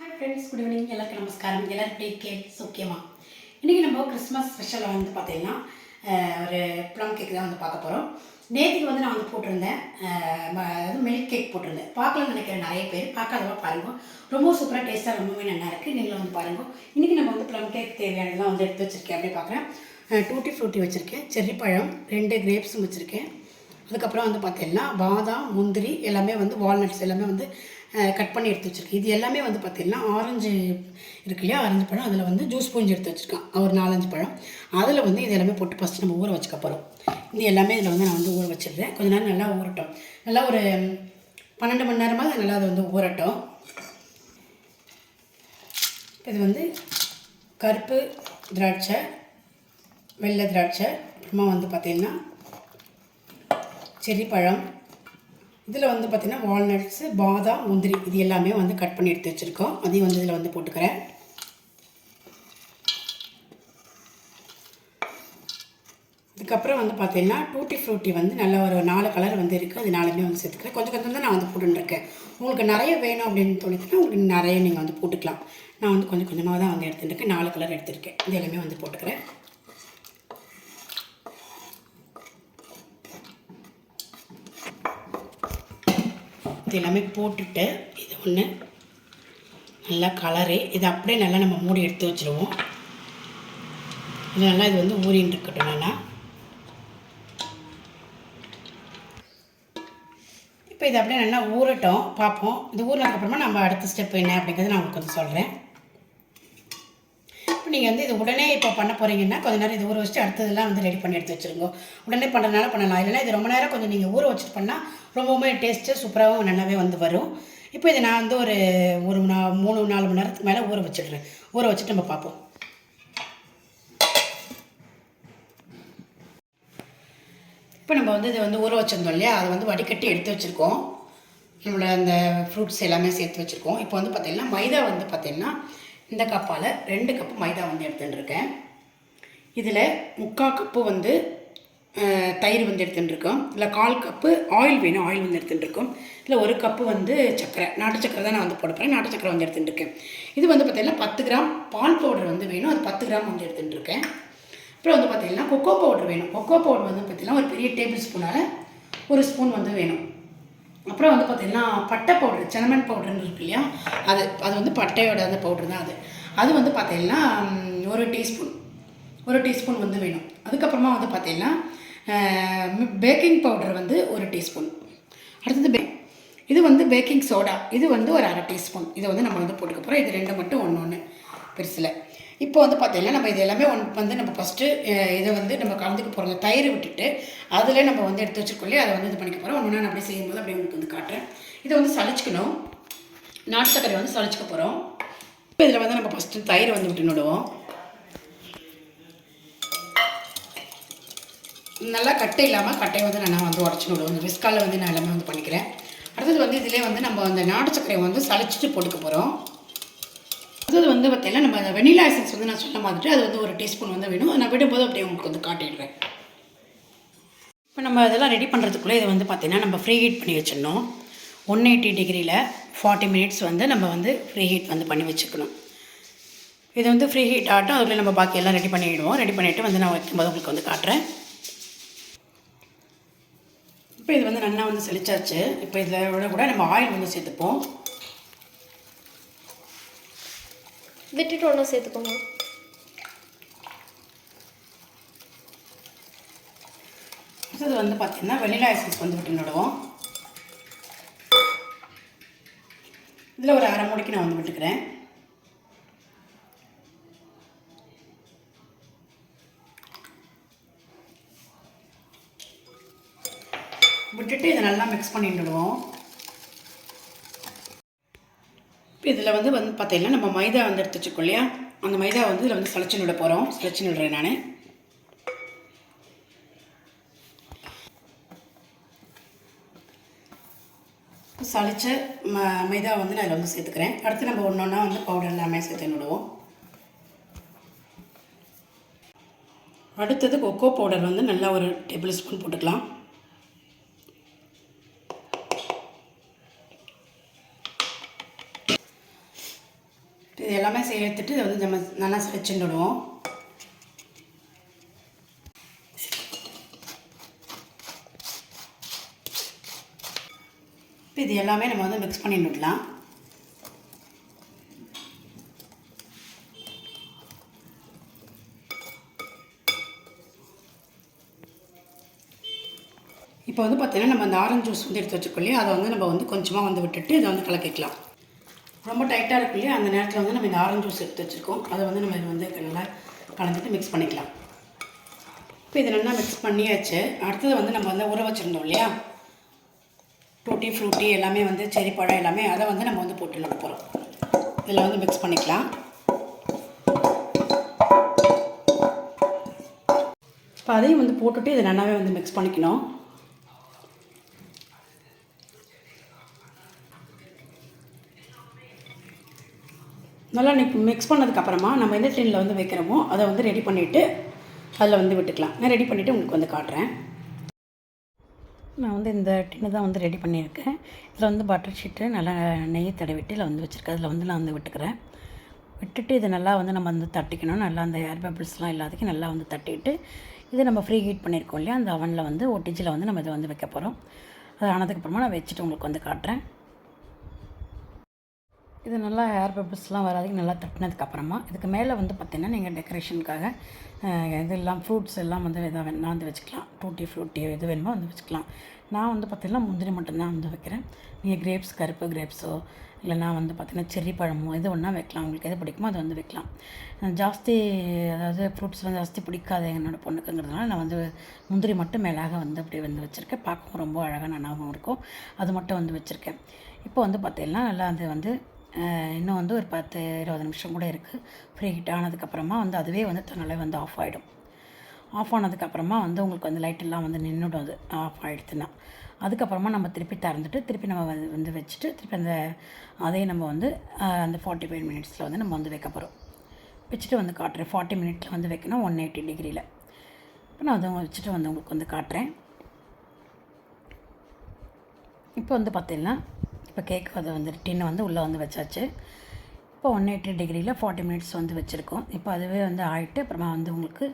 Hi friends good evening எல்லாருக்கும் நமஸ்காரம். எல்லாரும் எப்படி இருக்கே இன்றைக்கி நம்ம கிறிஸ்மஸ் ஸ்பெஷலாக வந்து பார்த்தீங்கன்னா ஒரு ப்ளம் கேக் தான் வந்து பார்க்க போகிறோம் நேற்றுக்கு வந்து நான் வந்து போட்டிருந்தேன். அது மில்க் கேக் போட்டிருந்தேன். பார்க்கலாம்னு நினைக்கிறேன் நிறைய பேர். பார்க்காதவா பாருங்க. ரொம்ப சூப்பராக டேஸ்ட்டாக ரொம்பவே நல்லா இருக்குது நீங்களும் வந்து பாருங்க. இன்றைக்கி நம்ம வந்து ப்ளம் கேக் தேவையானதெல்லாம் வந்து எடுத்து வச்சுருக்கேன். அப்படியே பார்க்குறேன். டூட்டி ஃப்ரூட்டி வச்சுருக்கேன். செர்ரி பழம் ரெண்டு கிரேப்ஸும் வச்சுருக்கேன். அதுக்கப்புறம் வந்து பார்த்தீங்கன்னா பாதாம் முந்திரி எல்லாமே வந்து வால்நட்ஸ் எல்லாமே வந்து கட் பண்ணி எடுத்து வச்சுருக்கேன். இது எல்லாமே வந்து பார்த்திங்கன்னா ஆரஞ்சு இருக்கு இல்லையா? ஆரஞ்சு பழம். அதில் வந்து ஜூஸ் பூஞ்சி எடுத்து வச்சுருக்கேன். ஒரு நாலஞ்சு பழம். அதில் வந்து இது எல்லாமே போட்டு ஃபஸ்ட்டு நம்ம ஊற வச்சுக்க போகிறோம் இது எல்லாமே இதில் வந்து நான் வந்து ஊற வச்சிடுறேன் கொஞ்ச நேரம் நல்லா ஊறட்டும். நல்லா ஒரு பன்னெண்டு மணி நேரமாக நல்லா அது வந்து ஊறட்டும். இது வந்து கருப்பு திராட்சை வெள்ளை திராட்சை அப்புறமா வந்து பார்த்திங்கன்னா செரி பழம் இதில் வந்து பார்த்திங்கன்னா வால்நட்ஸு பாதாம் முந்திரி இது எல்லாமே வந்து கட் பண்ணி எடுத்து வச்சுருக்கோம். அதையும் வந்து இதில் வந்து போட்டுக்கிறேன். அதுக்கப்புறம் வந்து பார்த்திங்கன்னா டூட்டி ஃப்ரூட்டி வந்து நல்ல ஒரு நாலு கலர் வந்து இருக்குது அது நாலுமே வந்து சேர்த்துக்கிறேன். கொஞ்சம் கொஞ்சம் தான் நான் வந்து போட்டுருக்கேன் உங்களுக்கு நிறைய வேணும் அப்படின்னு தோணுச்சுன்னா உங்களுக்கு நிறைய நீங்கள் வந்து போட்டுக்கலாம். நான் வந்து கொஞ்சம் கொஞ்சமாக தான் வந்து எடுத்துருக்கேன் நாலு கலர் எடுத்திருக்கேன். இது எல்லாமே வந்து போட்டுக்கிறேன். இது எல்லாமே போட்டுட்டு இது ஒன்று நல்லா கலரு. இது அப்படியே நல்லா நம்ம மூடி எடுத்து வச்சுருவோம். இது நல்லா இது வந்து ஊறின்னு இருக்கட்டும் நல்லா. இப்போ இது அப்படியே நல்லா ஊறட்டும். பார்ப்போம். இது ஊறினதுக்கப்புறமா நம்ம அடுத்த ஸ்டெப் என்ன அப்படிங்கிறது நான் உங்களுக்கு வந்து சொல்கிறேன் இப்போ நீங்கள் வந்து இது உடனே இப்போ பண்ண போகிறீங்கன்னா கொஞ்ச நேரம் இது ஊற வச்சுட்டு அடுத்ததெல்லாம் வந்து ரெடி பண்ணி எடுத்து வச்சுருங்க. உடனே பண்ணுறதுனால பண்ணலாம். இல்லைனா இது ரொம்ப நேரம் கொஞ்சம் நீங்கள் ஊற வச்சுட்டு பண்ணால் ரொம்பவுமே டேஸ்ட்டு சூப்பராகவும் நல்லாவே வந்து வரும். இப்போ இதை நான் வந்து ஒரு ஒரு மூணு நாலு மணி நேரத்துக்கு மேலே ஊற வச்சிடுறேன். ஊற வச்சுட்டு நம்ம பார்ப்போம். இப்போ நம்ம வந்து இதை வந்து ஊற வச்சிருந்தோம் இல்லையா? அதை வந்து வடிகட்டி எடுத்து வச்சுருக்கோம். நம்மளோட அந்த ஃப்ரூட்ஸ் எல்லாமே சேர்த்து வச்சுருக்கோம். இப்போ வந்து பார்த்திங்கன்னா மைதா வந்து பார்த்திங்கன்னா இந்த கப்பால் ரெண்டு கப்பு மைதா வந்து எடுத்துட்டுருக்கேன். இதில் முக்கால் கப்பு வந்து தயிர் வந்து எடுத்துட்டுருக்கோம். இல்லை கால் கப்பு ஆயில் வேணும் ஆயில் வந்து எடுத்துட்டுருக்கோம். இல்லை ஒரு கப்பு வந்து சக்கரை நாட்டு சக்கரை தான் நான் வந்து போட போகிறேன் நாட்டு சக்கரை வந்து எடுத்துட்டுருக்கேன். இது வந்து பார்த்திங்கன்னா பத்து கிராம் பால் பவுடர் வந்து வேணும். அது பத்து கிராம் வந்து எடுத்துட்டுருக்கேன். அப்புறம் வந்து பார்த்திங்கன்னா கொக்கோ பவுடர் வேணும். கொக்கோ பவுடர் வந்து பார்த்திங்கன்னா ஒரு பெரிய டேபிள் ஸ்பூனால் ஒரு ஸ்பூன் வந்து வேணும். அப்புறம் வந்து பார்த்தீங்கன்னா பட்டை பவுடர் சினமன் பவுடர்னு இருக்கு இல்லையா? அது அது வந்து பட்டையோட அந்த பவுடர் தான் அது. அது வந்து பார்த்தீங்கன்னா ஒரு டீஸ்பூன் ஒரு டீஸ்பூன் வந்து வேணும். அதுக்கப்புறமா வந்து பார்த்தீங்கன்னா பேக்கிங் பவுடர் வந்து ஒரு டீஸ்பூன். அடுத்தது பே இது வந்து பேக்கிங் சோடா இது வந்து ஒரு அரை டீஸ்பூன். இதை வந்து நம்ம வந்து போட்டுக்க போகிறோம் இது ரெண்டு மட்டும் ஒன்று ஒன்று பெருசில். இப்போ வந்து பார்த்தீங்கன்னா நம்ம இது எல்லாமே ஒன் வந்து நம்ம ஃபஸ்ட்டு இதை வந்து நம்ம கலந்துக்க போகிறோம் தயிர் விட்டுட்டு அதில் நம்ம வந்து எடுத்து வச்சுருக்கோம் இல்லையா? அதை வந்து இது பண்ணிக்க போகிறோம் ஒன்று நான் அப்படியே செய்யும்போது அப்படியே உங்களுக்கு வந்து காட்டுறேன். இதை வந்து சளிச்சுக்கணும் நாட்டு சர்க்கரை வந்து சளிச்சுக்க போகிறோம் இப்போ இதில் வந்து நம்ம ஃபஸ்ட்டு தயிர் வந்து விட்டு நடுவோம். நல்லா கட்டை இல்லாமல் கட்டையை வந்து நான் வந்து உடச்சி விடுவோம் இந்த விஸ்காலில் வந்து நான் எல்லாமே வந்து பண்ணிக்கிறேன். அடுத்தது வந்து இதிலே வந்து நம்ம அந்த நாட்டு சர்க்கரையை வந்து சளிச்சிட்டு போட்டுக்க போகிறோம் வந்து பார்த்தீங்கன்னா நம்ம வெனிலா எசன்ஸ் வந்து நான் சொன்ன மாதிரி அது வந்து ஒரு டீஸ்பூன் வந்து வேணும். நான் விடும்போது அப்படியே உங்களுக்கு வந்து காட்டிடுறேன். இப்போ நம்ம இதெல்லாம் ரெடி பண்ணுறதுக்குள்ளே இதை வந்து பார்த்தீங்கன்னா நம்ம ஃப்ரீ ஹீட் பண்ணி வச்சிடணும். ஒன் எயிட்டி டிகிரியில் ஃபார்ட்டி மினிட்ஸ் வந்து நம்ம வந்து ஃப்ரீ ஹீட் வந்து பண்ணி வச்சுக்கணும். இது வந்து ஃப்ரீ ஹீட் ஆகட்டும் அதில் நம்ம பாக்கி எல்லாம் ரெடி பண்ணிவிடுவோம் ரெடி பண்ணிவிட்டு வந்து நான் வைக்கும்போது உங்களுக்கு வந்து காட்டுறேன். இப்போ இது வந்து நல்லா வந்து செழிச்சாச்சு. இப்போ இதில் விட கூட நம்ம ஆயில் வந்து சேர்த்துப்போம். விட்டுட்டு ஒன்றும் சேர்த்துக்கோங்க. அடுத்தது வந்து பார்த்திங்கன்னா வெனிலா எசன்ஸ் வந்து விட்டு விடுவோம் இதில் ஒரு அரை மூடிக்கு நான் வந்து விட்டுக்கிறேன். விட்டுட்டு இதை நல்லா மிக்ஸ் பண்ணிட்டு விடுவோம் இப்போ இதில் வந்து வந்து பார்த்தீங்கன்னா நம்ம மைதா வந்து எடுத்து வச்சுக்கோ இல்லையா? அந்த மைதா வந்து இதில் வந்து சளைச்சு விட போகிறோம் சளைச்சு விடுறேன் நான். சளிச்ச ம மைதா வந்து நான் இதில் வந்து சேர்த்துக்கிறேன். அடுத்து நம்ம ஒன்று ஒன்றா வந்து பவுடர் எல்லாமே சேர்த்து விடுவோம் அடுத்தது கொக்கோ பவுடர் வந்து நல்லா ஒரு டேபிள் ஸ்பூன் போட்டுக்கலாம். இது எல்லாமே சேர்த்துட்டு இதை வந்து நம்ம நல்லா வச்சுடுவோம் இப்போ இது எல்லாமே நம்ம வந்து மிக்ஸ் பண்ணி விடலாம் இப்போ வந்து பார்த்தீங்கன்னா நம்ம அந்த ஆரஞ்சு ஜூஸ் வந்து எடுத்து வச்சுருக்கோம் இல்லையா? அதை வந்து நம்ம வந்து கொஞ்சமாக வந்து விட்டுட்டு இதை வந்து கலக்கிக்கலாம். ரொம்ப டைட்டாக இருக்கு இல்லையா? அந்த நேரத்தில் வந்து நம்ம இந்த ஆரஞ்சு ஜூஸ் எடுத்து வச்சுருக்கோம். அதை வந்து நம்ம இது வந்து நல்லா கலந்துட்டு மிக்ஸ் பண்ணிக்கலாம். இப்போ இதை நல்லா மிக்ஸ் பண்ணியாச்சு. அடுத்தது வந்து நம்ம வந்து ஊற வச்சுருந்தோம் இல்லையா? டூட்டி ஃப்ரூட்டி எல்லாமே வந்து செரி பழம் எல்லாமே அதை வந்து நம்ம வந்து போட்டு நட போகிறோம் இதில் வந்து மிக்ஸ் பண்ணிக்கலாம். இப்போ அதையும் வந்து போட்டுட்டு இதை நல்லாவே வந்து மிக்ஸ் பண்ணிக்கணும். நல்லா மிக்ஸ் பண்ணதுக்கப்புறமா நம்ம எந்த டின்னில் வந்து வைக்கிறோமோ அதை வந்து ரெடி பண்ணிவிட்டு அதில் வந்து விட்டுக்கலாம். நான் ரெடி பண்ணிவிட்டு உங்களுக்கு வந்து காட்டுறேன். நான் வந்து இந்த டின்னு தான் வந்து ரெடி பண்ணியிருக்கேன். இதில் வந்து பட்டர் ஷீட்டு நல்லா நெய் தடவிட்டு இதில் வந்து வச்சுருக்கேன். அதில் வந்து நான் வந்து விட்டுக்கிறேன். விட்டுட்டு இதை நல்லா வந்து நம்ம வந்து தட்டிக்கணும். நல்லா அந்த ஏர் பபிள்ஸ்லாம் எல்லாத்துக்கும் நல்லா வந்து தட்டிட்டு இதை நம்ம ஃப்ரீ ஹீட் பண்ணியிருக்கோம் இல்லையா? அந்த அவனில் வந்து ஒட்டிச்சில் வந்து நம்ம இதை வந்து வைக்க போகிறோம் அது ஆனதுக்கப்புறமா நான் வச்சுட்டு உங்களுக்கு வந்து காட்டுறேன். இது நல்லா ஹேர் பபிள்ஸ்லாம் வராதுக்கு நல்லா தட்டினதுக்கப்புறமா இதுக்கு மேலே வந்து பார்த்திங்கன்னா நீங்கள் டெக்கரேஷனுக்காக இதெல்லாம் ஃப்ரூட்ஸ் எல்லாம் வந்து எதாவது வேணா வந்து வச்சுக்கலாம். டூட்டி ஃப்ரூட்டி எது வேணுமோ வந்து வச்சுக்கலாம். நான் வந்து பார்த்திங்கன்னா முந்திரி மட்டும்தான் வந்து வைக்கிறேன். நீங்கள் கிரேப்ஸ் கருப்பு கிரேப்ஸோ இல்லைனா வந்து பார்த்திங்கன்னா செர்ரி பழமோ எது ஒன்றா வைக்கலாம். உங்களுக்கு எது பிடிக்குமோ அதை வந்து வைக்கலாம். ஜாஸ்தி அதாவது ஃப்ரூட்ஸ்லாம் ஜாஸ்தி பிடிக்காது என்னோடய பொண்ணுக்குங்கிறதுனால நான் வந்து முந்திரி மட்டும் மேலாக வந்து அப்படியே வந்து வச்சுருக்கேன். பார்க்கவும் ரொம்ப அழகாக நல்லாவும் இருக்கும். அது மட்டும் வந்து வச்சுருக்கேன். இப்போ வந்து பார்த்திங்கன்னா நல்லா அது வந்து இன்னும் வந்து ஒரு பத்து இருபது நிமிஷம் கூட இருக்குது ஃப்ரீ ஹீட் ஆனதுக்கப்புறமா வந்து அதுவே வந்து தன்னாலே வந்து ஆஃப் ஆகிடும் ஆஃப் ஆனதுக்கப்புறமா வந்து உங்களுக்கு வந்து லைட் எல்லாம் வந்து நின்றுடும் அது. ஆஃப் ஆகிடுச்சுன்னா அதுக்கப்புறமா நம்ம திருப்பி திறந்துட்டு திருப்பி நம்ம வந்து வச்சுட்டு திருப்பி அந்த அதே நம்ம வந்து அந்த ஃபார்ட்டி ஃபைவ் மினிட்ஸில் வந்து நம்ம வந்து வைக்க போகிறோம் வச்சுட்டு வந்து காட்டுறேன். ஃபார்ட்டி மினிட்ஸில் வந்து வைக்கணும் ஒன் எயிட்டி டிகிரியில் இப்போ நான் அதை வச்சுட்டு வந்து உங்களுக்கு வந்து காட்டுறேன். இப்போ வந்து பார்த்தீங்கன்னா இப்போ கேக் வந்து வந்து டின்னை வந்து உள்ளே வந்து வச்சாச்சு. இப்போ ஒன் எயிட்டி டிகிரியில் ஃபார்ட்டி மினிட்ஸ் வந்து வச்சுருக்கோம். இப்போ அதுவே வந்து ஆகிட்டு அப்புறமா வந்து உங்களுக்கு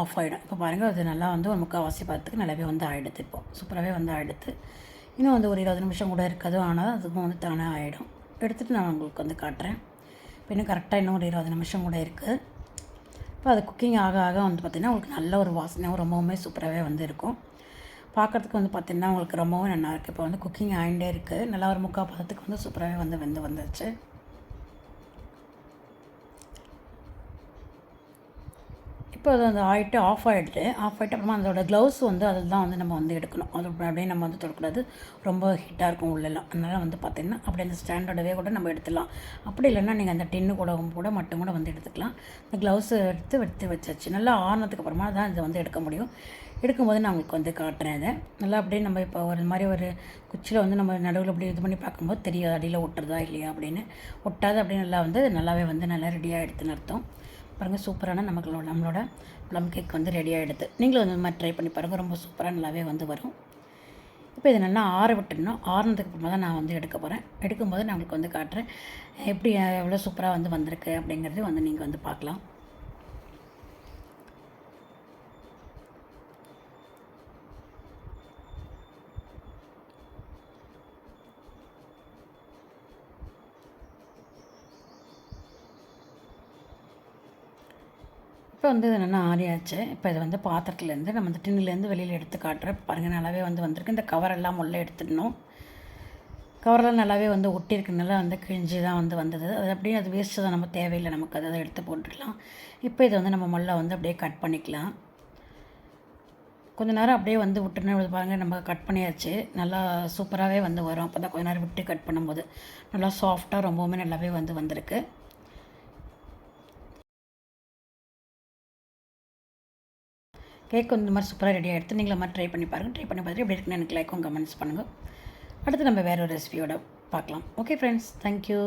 ஆஃப் ஆகிடும் இப்போ பாருங்கள் அது நல்லா வந்து ஒரு முக்கால்வாசி பார்த்துக்கு நல்லாவே வந்து ஆகிடுது இப்போ. சூப்பராகவே வந்து ஆகிடுது இன்னும் வந்து ஒரு இருபது நிமிஷம் கூட இருக்காது. ஆனால் அதுக்கும் வந்து தானே ஆகிடும் எடுத்துகிட்டு நான் உங்களுக்கு வந்து காட்டுறேன். இப்போ இன்னும் கரெக்டாக இன்னும் ஒரு இருபது நிமிஷம் கூட இருக்குது இப்போ அது குக்கிங் ஆக ஆக வந்து பார்த்திங்கன்னா உங்களுக்கு நல்ல ஒரு வாசனையும் ரொம்பவுமே சூப்பராகவே வந்து இருக்கும். பார்க்குறதுக்கு வந்து பார்த்திங்கன்னா உங்களுக்கு ரொம்பவும் நல்லாயிருக்கு. இப்போ வந்து குக்கிங் ஆகிட்டே இருக்குது நல்லா ஒரு முக்கால் பதத்துக்கு வந்து சூப்பராகவே வந்து வெந்து வந்துருச்சு. இப்போ அது வந்து ஆகிட்டு ஆஃப் ஆகிடுது ஆஃப் ஆகிட்டு அப்புறமா அதோட க்ளவுஸ் வந்து அதில் தான் வந்து நம்ம வந்து எடுக்கணும். அது அப்படியே நம்ம வந்து தொடக்கூடாது. ரொம்ப ஹீட்டாக இருக்கும் உள்ளெல்லாம். அதனால் வந்து பார்த்திங்கன்னா அப்படி அந்த ஸ்டாண்டர்டவே கூட நம்ம எடுத்துடலாம். அப்படி இல்லைன்னா நீங்கள் அந்த டின்னு கூட கூட மட்டும் கூட வந்து எடுத்துக்கலாம். இந்த க்ளவுஸ் எடுத்து எடுத்து வச்சாச்சு. நல்லா ஆனதுக்கு அப்புறமா தான் இதை வந்து எடுக்க முடியும். எடுக்கும்போது நான் உங்களுக்கு வந்து காட்டுறேன் இதை. நல்லா அப்படியே நம்ம இப்போ ஒரு மாதிரி ஒரு குச்சியில் வந்து நம்ம நடுவில் அப்படி இது பண்ணி பார்க்கும்போது தெரியாது அடியில் ஒட்டுறதா இல்லையா அப்படின்னு. ஒட்டாது அப்படின்னு நல்லா வந்து நல்லாவே வந்து நல்லா ரெடியாக எடுத்துன்னு அர்த்தம் பாருங்கள் சூப்பரான நமக்கு நம்மளோட ப்ளம் கேக் வந்து ரெடி ஆகிடுது நீங்களும் வந்து இந்த மாதிரி ட்ரை பண்ணி பாருங்கள் ரொம்ப சூப்பராக நல்லாவே வந்து வரும். இப்போ இதை நல்லா ஆற விட்டுடணும். ஆறுனதுக்கு அப்புறமா தான் நான் வந்து எடுக்க போகிறேன் எடுக்கும்போது நான் உங்களுக்கு வந்து காட்டுறேன். எப்படி எவ்வளோ சூப்பராக வந்து வந்திருக்கு அப்படிங்கிறது வந்து நீங்கள் வந்து பார்க்கலாம். இப்போ வந்து இது நல்லா ஆறியாச்சு. இப்போ இது வந்து பாத்திரத்துலேருந்து நம்ம இந்த டின்னுலேருந்து வெளியில் எடுத்து காட்டுறேன். பாருங்கள் நல்லாவே வந்து வந்திருக்கு. இந்த கவரெல்லாம் உள்ளே எடுத்துடணும். கவரெல்லாம் நல்லாவே வந்து ஒட்டியிருக்கனால வந்து கிழிஞ்சி தான் வந்து வந்தது. அது அப்படியே அது வேஸ்ட்டு தான். நம்ம தேவையில்லை நமக்கு. அதை எடுத்து போட்டுடலாம். இப்போ இதை வந்து நம்ம முள்ள வந்து அப்படியே கட் பண்ணிக்கலாம். கொஞ்ச நேரம் அப்படியே வந்து விட்டுன்னு பாருங்கள் நம்ம கட் பண்ணியாச்சு. நல்லா சூப்பராகவே வந்து வரும். அப்போ தான் கொஞ்ச நேரம் விட்டு கட் பண்ணும்போது. நல்லா சாஃப்டாக ரொம்பவுமே நல்லாவே வந்து வந்திருக்கு. கேக் வந்து இந்த மாதிரி சூப்பராக ரெடி ஆகிடுத்து. நீங்களும் மாதிரி ட்ரை பண்ணி பாருங்கள் ட்ரை பண்ணி பார்த்துட்டு எப்படி இருக்குன்னு எனக்கு லைக்கும் கமெண்ட்ஸ் பண்ணுங்கள் அடுத்து நம்ம வேறு ஒரு ரெசிபியோட பார்க்கலாம். Okay friends thank you